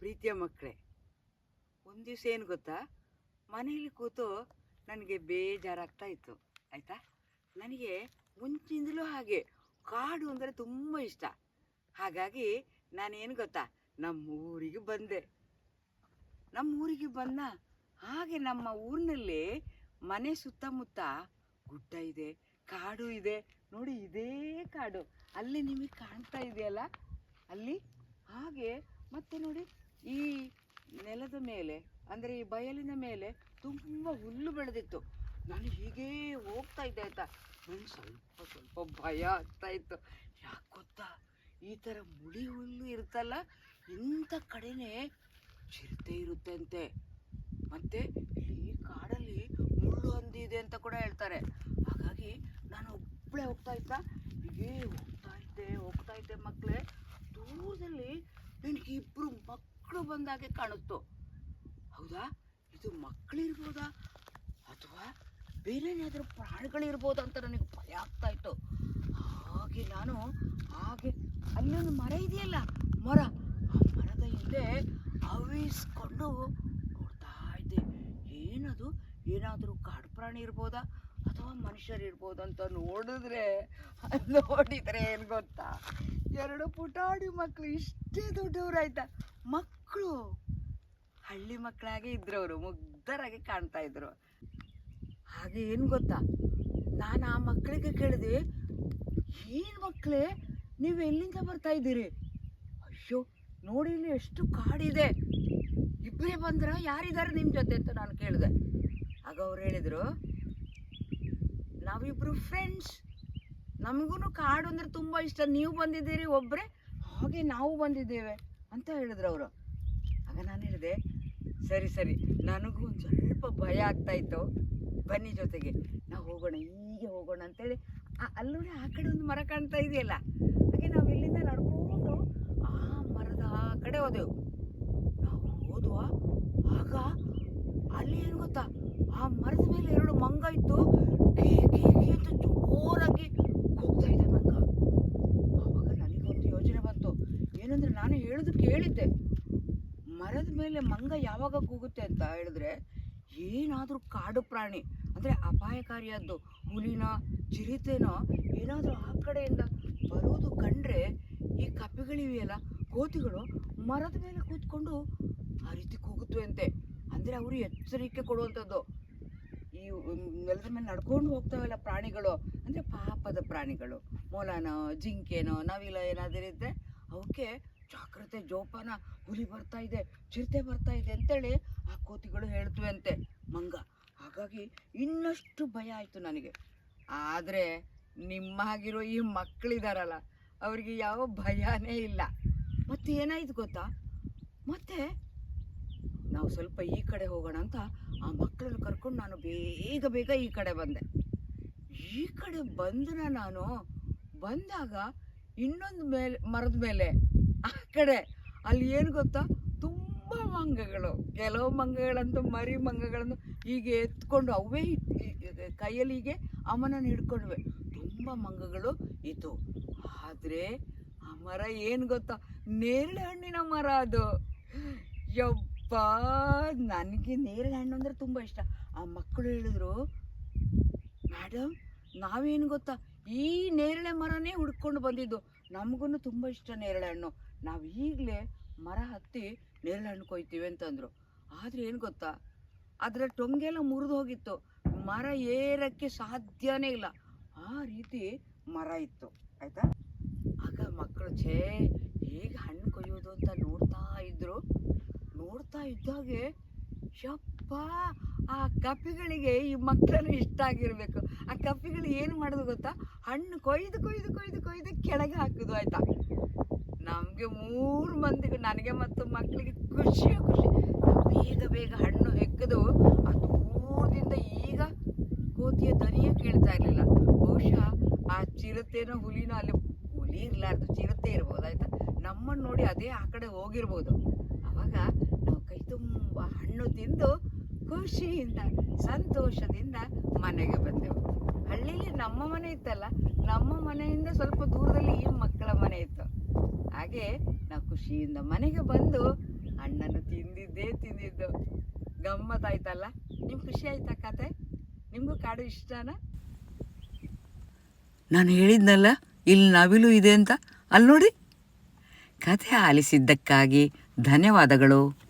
ಪ್ರೀತಿಯ ಮಕ್ಕಳೇ, ಒಂದು ದಿವಸ ಏನು ಗೊತ್ತಾ? ಮನೆಯಲ್ಲಿ ಕೂತು ನನಗೆ ಬೇಜಾರಾಗ್ತಾ ಇತ್ತು, ಆಯಿತಾ? ನನಗೆ ಮುಂಚಿನಿಂದಲೂ ಹಾಗೆ ಕಾಡು ಅಂದರೆ ತುಂಬ ಇಷ್ಟ. ಹಾಗಾಗಿ ನಾನೇನು ಗೊತ್ತಾ? ನಮ್ಮ ಊರಿಗೆ ಬಂದೆ. ನಮ್ಮ ಊರಿಗೆ ಬಂದ ಹಾಗೆ ನಮ್ಮ ಊರಿನಲ್ಲಿ ಮನೆ ಸುತ್ತಮುತ್ತ ಗುಡ್ಡ ಇದೆ, ಕಾಡು ಇದೆ. ನೋಡಿ, ಇದೇ ಕಾಡು. ಅಲ್ಲಿ ನಿಮಗೆ ಕಾಣ್ತಾ ಇದೆಯಲ್ಲ? ಅಲ್ಲಿ? ಹಾಗೆ, ಮತ್ತೆ ನೋಡಿ. ಈ ನೆಲದ ಮೇಲೆ, ಅಂದರೆ ಈ ಬಯಲಿನ ಮೇಲೆ ತುಂಬ ಹುಲ್ಲು ಬೆಳೆದಿತ್ತು. ನಾನು ಹೀಗೇ ಹೋಗ್ತಾ ಇದ್ದೆ ಆಯ್ತಾ ನಂಗೆ ಸ್ವಲ್ಪ ಸ್ವಲ್ಪ ಭಯ ಆಗ್ತಾ ಇತ್ತು. ಯಾಕೆ ಗೊತ್ತಾ? ಈ ಥರ ಮುಳಿ ಹುಲ್ಲು ಇರುತ್ತಲ್ಲ, ಇಂಥ ಕಡೆನೇ ಚಿರತೆ ಇರುತ್ತೆ ಅಂತೆ ಮತ್ತೆ ಈ ಕಾಡಲ್ಲಿ ಮುಳ್ಳು ಹಂದಿ ಇದೆ ಅಂತ ಕೂಡ ಹೇಳ್ತಾರೆ. ಹಾಗಾಗಿ ನಾನು ಒಬ್ಬಳೇ ಹೋಗ್ತಾ ಇದ್ದ ಹೀಗೆ ಹೋಗ್ತಾ ಇದ್ದೆ ಹೋಗ್ತಾ ಇದ್ದೆ. ಮಕ್ಕಳೇ ದೂರದಲ್ಲಿ ನನಗೆ ಇಬ್ಬರು ಮಕ್ಕಳು ಬಂದಾಗೆ ಕಾಣುತ್ತು? ಹೌದಾ? ಇದು ಮಕ್ಕಳಿರ್ಬೋದಾ? ಅಥವಾ ಬೇರೆ ಏನಾದರೂ ಪ್ರಾಣಿಗಳಿರ್ಬೋದಾ ಅಂತ ನನಗೆ ಭಯ ಆಗ್ತಾ ಇತ್ತು. ಹಾಗೆ ನಾನು, ಹಾಗೆ ಅಲ್ಲೊಂದು ಮರ ಇದೆಯಲ್ಲ, ಮರ. ಆ ಮರದ ಹಿಂದೆ ಅವಿಸ್ಕೊಂಡು ನೋಡ್ತಾ ಇದ್ದೆ. ಏನದು? ಏನಾದರೂ ಕಾಡು ಪ್ರಾಣಿ ಇರ್ಬೋದಾ? ಅಥವಾ ಮನುಷ್ಯರು ಇರ್ಬೋದು ಅಂತ ನೋಡಿದ್ರೆ ನೋಡಿದ್ರೆ ಏನು ಗೊತ್ತಾ? ಎರಡು ಪುಟಾಣಿ ಮಕ್ಕಳು ಇಷ್ಟೇ ದೊಡ್ಡವರಾಯ್ತಾ? ಮಕ್ಕಳು ಹಳ್ಳಿ ಮಕ್ಕಳಾಗೆ ಇದ್ರು ಅವರು ಮುಗ್ಧರಾಗಿ ಕಾಣ್ತಾ ಇದ್ರು. ಹಾಗೆ ಏನು ಗೊತ್ತಾ? ನಾನು ಆ ಮಕ್ಕಳಿಗೆ ಕೇಳಿದೆ, ಏನು ಮಕ್ಕಳೇ ನೀವು ಎಲ್ಲಿಂದ ಬರ್ತಾ ಇದ್ದೀರಿ? ಅಯ್ಯೋ, ನೋಡಿ ಇಲ್ಲಿ ಎಷ್ಟು ಕಾಡಿದೆ. ಇಬ್ಬರೇ ಬಂದ್ರೆ ಯಾರಿದ್ದಾರೆ ನಿಮ್ಮ ಜೊತೆ ಅಂತ ನಾನು ಕೇಳಿದೆ. ಆಗ ಅವ್ರು ಹೇಳಿದರು, ನಾವಿಬ್ರು ಫ್ರೆಂಡ್ಸ್ ನಮಗೂ ಕಾಡು ಅಂದರೆ ತುಂಬ ಇಷ್ಟ. ನೀವು ಬಂದಿದ್ದೀರಿ ಒಬ್ಬರೇ ಹಾಗೆ ನಾವು ಬಂದಿದ್ದೇವೆ. ಅಂತ ಹೇಳಿದ್ರು ಅವರು. ಆಗ ನಾನು ಹೇಳಿದೆ, ಸರಿ ಸರಿ, ನನಗೂ ಒಂದು ಸ್ವಲ್ಪ ಭಯ ಆಗ್ತಾಯಿತ್ತು ಬನ್ನಿ ಜೊತೆಗೆ. ನಾವು ಹೋಗೋಣ, ಹೀಗೆ ಹೋಗೋಣ ಅಂತೇಳಿ ಅಲ್ಲೂ ಆ ಕಡೆ ಒಂದು ಮರ ಕಾಣ್ತಾ ಇದೆಯಲ್ಲ, ಹಾಗೆ ನಾವು ಇಲ್ಲಿಂದ ನಡ್ಕೊಂಡು ಆ ಮರದ ಆ ಕಡೆ ಹೋದೆವು. ನಾವು ಹೋದ್ವ, ಆಗ ಅಲ್ಲಿ ಏನು ಗೊತ್ತಾ, ಆ ಮರದ ಮೇಲೆ ಎರಡು ಮಂಗ ಇತ್ತು. ಜೋರಾಗಿ ಹೋಗ್ತಾ ಇದೆ ಮಂಗ. ಆವಾಗ ನನಗೊಂದು ಯೋಚನೆ ಬಂತು. ಏನಂದ್ರೆ ನಾನು ಹೇಳುದು ಕೇಳಿದ್ದೆ. ಮರದ ಮೇಲೆ ಮಂಗ ಯಾವಾಗ ಕೂಗುತ್ತೆ ಅಂತ ಹೇಳಿದ್ರೆ ಏನಾದರೂ ಕಾಡು ಪ್ರಾಣಿ, ಅಂದರೆ ಅಪಾಯಕಾರಿಯಾದ್ದು, ಹುಲಿನ, ಚಿರತೆನೋ ಏನಾದರೂ ಆ ಕಡೆಯಿಂದ ಬರೋದು ಕಂಡ್ರೆ ಈ ಕಪ್ಪೆಗಳಿವೆಯಲ್ಲ ಕೋತಿಗಳು ಮರದ ಮೇಲೆ ಕೂತ್ಕೊಂಡು ಆ ರೀತಿ ಕೂಗುತ್ತವೆ ಅಂತೆ ಅಂದರೆ ಅವರು ಎಚ್ಚರಿಕೆ ಕೊಡುವಂಥದ್ದು. ಈ ನೆಲದ ಮೇಲೆ ನಡ್ಕೊಂಡು ಹೋಗ್ತಾವಲ್ಲ ಪ್ರಾಣಿಗಳು, ಅಂದರೆ ಪಾಪದ ಪ್ರಾಣಿಗಳು. ಮೊಲನೋ, ಜಿಂಕೆನೋ ನವಿಲ ಏನಾದರೂ ಇದ್ದರೆ ಅವಕ್ಕೆ ಜಾಗ್ರತೆ, ಜೋಪಾನ ಹುಲಿ ಬರ್ತಾ ಇದೆ, ಚಿರತೆ ಬರ್ತಾ ಇದೆ ಅಂತೇಳಿ ಆ ಕೋತಿಗಳು ಹೇಳ್ತವೆ ಅಂತೆ ಮಂಗ. ಹಾಗಾಗಿ ಇನ್ನಷ್ಟು ಭಯ ಆಯಿತು ನನಗೆ. ಆದರೆ ನಿಮ್ಮ ಹಾಗಿರೋ ಈ ಮಕ್ಕಳಿದಾರಲ್ಲ, ಅವರಿಗೆ ಯಾವ ಭಯನೇ ಇಲ್ಲ. ಮತ್ತೆ ಏನಾಯ್ತು ಗೊತ್ತಾ? ಮತ್ತೆ ನಾವು ಸ್ವಲ್ಪ ಈ ಕಡೆ ಹೋಗೋಣ ಅಂತ ಆ ಮಕ್ಕಳನ್ನು ಕರ್ಕೊಂಡು ನಾನು ಬೇಗ ಬೇಗ ಈ ಕಡೆ ಬಂದೆ. ಈ ಕಡೆ ಬಂದನ ನಾನು ಬಂದಾಗ ಇನ್ನೊಂದು ಮೇಲೆ, ಮರದ ಮೇಲೆ ಆ ಕಡೆ ಅಲ್ಲಿ ಏನು ಗೊತ್ತಾ? ತುಂಬ ಮಂಗಗಳು. ಕೆಲವು ಮಂಗಗಳಂತೂ ಮರಿ ಮಂಗಗಳನ್ನು ಹೀಗೆ ಎತ್ಕೊಂಡು ಅವೇ ಕೈಯಲ್ಲಿ ಹೀಗೆ ಅಮ್ಮನನ್ನು ಹಿಡ್ಕೊಂಡ್ವೆ. ತುಂಬ ಮಂಗಗಳು ಇತ್ತು ಆದರೆ ಆ ಮರ ಏನು ಗೊತ್ತಾ? ನೇರಳೆ ಹಣ್ಣಿನ ಮರ ಅದು. ಯಪ್ಪ ನನಗೆ ನೇರಳೆ ಹಣ್ಣು ಅಂದರೆ ತುಂಬ ಇಷ್ಟ. ಆ ಮಕ್ಕಳು ಹೇಳಿದ್ರು ಮೇಡಮ್ ನಾವೇನು ಗೊತ್ತಾ? ಈ ನೇರಳೆ ಮರನೇ ಹುಡ್ಕೊಂಡು ಬಂದಿದ್ದು. ನಮಗೂ ತುಂಬ ಇಷ್ಟ ನೇರಳೆ ಹಣ್ಣು. ನಾವು ಈಗಲೇ ಮರ ಹತ್ತಿ ನೇರಳೆ ಕೊಯ್ತೀವಿ ಅಂತಂದರು. ಆದರೆ ಏನು ಗೊತ್ತಾ? ಅದರ ಟೊಂಗೆಲ್ಲ ಮುರಿದು ಹೋಗಿತ್ತು. ಮರ ಏರಕ್ಕೆ ಸಾಧ್ಯನೇ ಇಲ್ಲ. ಆ ರೀತಿ ಮರ ಇತ್ತು. ಆಯಿತಾ? ಆಗ ಮಕ್ಕಳು ಛೇ, ಹೇಗೆ ಹಣ್ಣು ಕೊಯ್ಯೋದು ಅಂತ ನೋಡ್ತಾ ಇದ್ದರು ನೋಡ್ತಾ ಇದ್ದಾಗೆ ಯಪ್ಪ, ಆ ಕಪ್ಪಿಗಳಿಗೆ ಈ ಮಕ್ಕಳನ್ನು ಇಷ್ಟ ಆಗಿರ್ಬೇಕು. ಆ ಕಪ್ಪಿಗಳು ಏನು ಮಾಡೋದು ಗೊತ್ತಾ? ಹಣ್ಣು ಕೊಯ್ದು ಕೊಯ್ದು ಕೊಯ್ದು ಕೊಯ್ದು ಕೆಳಗೆ ಹಾಕೋದು, ಆಯ್ತಾ? ನಮಗೆ ಮೂರು ಮಂದಿಗೆ, ನನಗೆ ಮತ್ತು ಮಕ್ಕಳಿಗೆ ಖುಷಿ ಖುಷಿ. ಬೇಗ ಬೇಗ ಹಣ್ಣು ಹೆಕ್ಕದು ಅದು ದೂರದಿಂದ ಈಗ ಕೋತಿಯ ದನಿಯೇ ಕೇಳ್ತಾ ಇರಲಿಲ್ಲ. ಬಹುಶಃ ಆ ಚಿರತೆನೋ ಹುಲಿನೋ ಅಲ್ಲಿ ಹುಲಿ ಇರಲಾರ್ದು, ಚಿರತೆ ಇರ್ಬೋದು, ಆಯ್ತಾ? ನಮ್ಮನ್ನು ನೋಡಿ ಅದೇ ಆ ಕಡೆ ಹೋಗಿರ್ಬೋದು. ಅವಾಗ ನಾವು ಕೈ ತುಂಬ ಹಣ್ಣು ತಿಂದು ಖುಷಿಯಿಂದ, ಸಂತೋಷದಿಂದ ಮನೆಗೆ ಬಂದೆವು. ಹಳ್ಳಿಲಿ ನಮ್ಮ ಮನೆ ಇತ್ತಲ್ಲ, ನಮ್ಮ ಮನೆಯಿಂದ ಸ್ವಲ್ಪ ದೂರದಲ್ಲಿ ಈ ಮಕ್ಕಳ ಮನೆ ಇತ್ತು. ಹಾಗೆ ನಾವು ಖುಷಿಯಿಂದ ಮನೆಗೆ ಬಂದು ಹಣ್ಣನ್ನು ತಿಂದಿದ್ದೇ ತಿಂದಿದ್ದು. ಗಮ್ಮತ್ತಾಯ್ತಲ್ಲ ನಿಮ್ಗೆ ಖುಷಿ ಆಯ್ತಾ ಕತೆ? ನಿಮಗೂ ಕಾಡು ಇಷ್ಟನಾ? ನಾನು ಹೇಳಿದ್ನಲ್ಲ, ಇಲ್ಲಿ ನವಿಲು ಇದೆ ಅಂತ. ಅಲ್ಲಿ ನೋಡಿ. ಕಥೆ ಆಲಿಸಿದ್ದಕ್ಕಾಗಿ ಧನ್ಯವಾದಗಳು.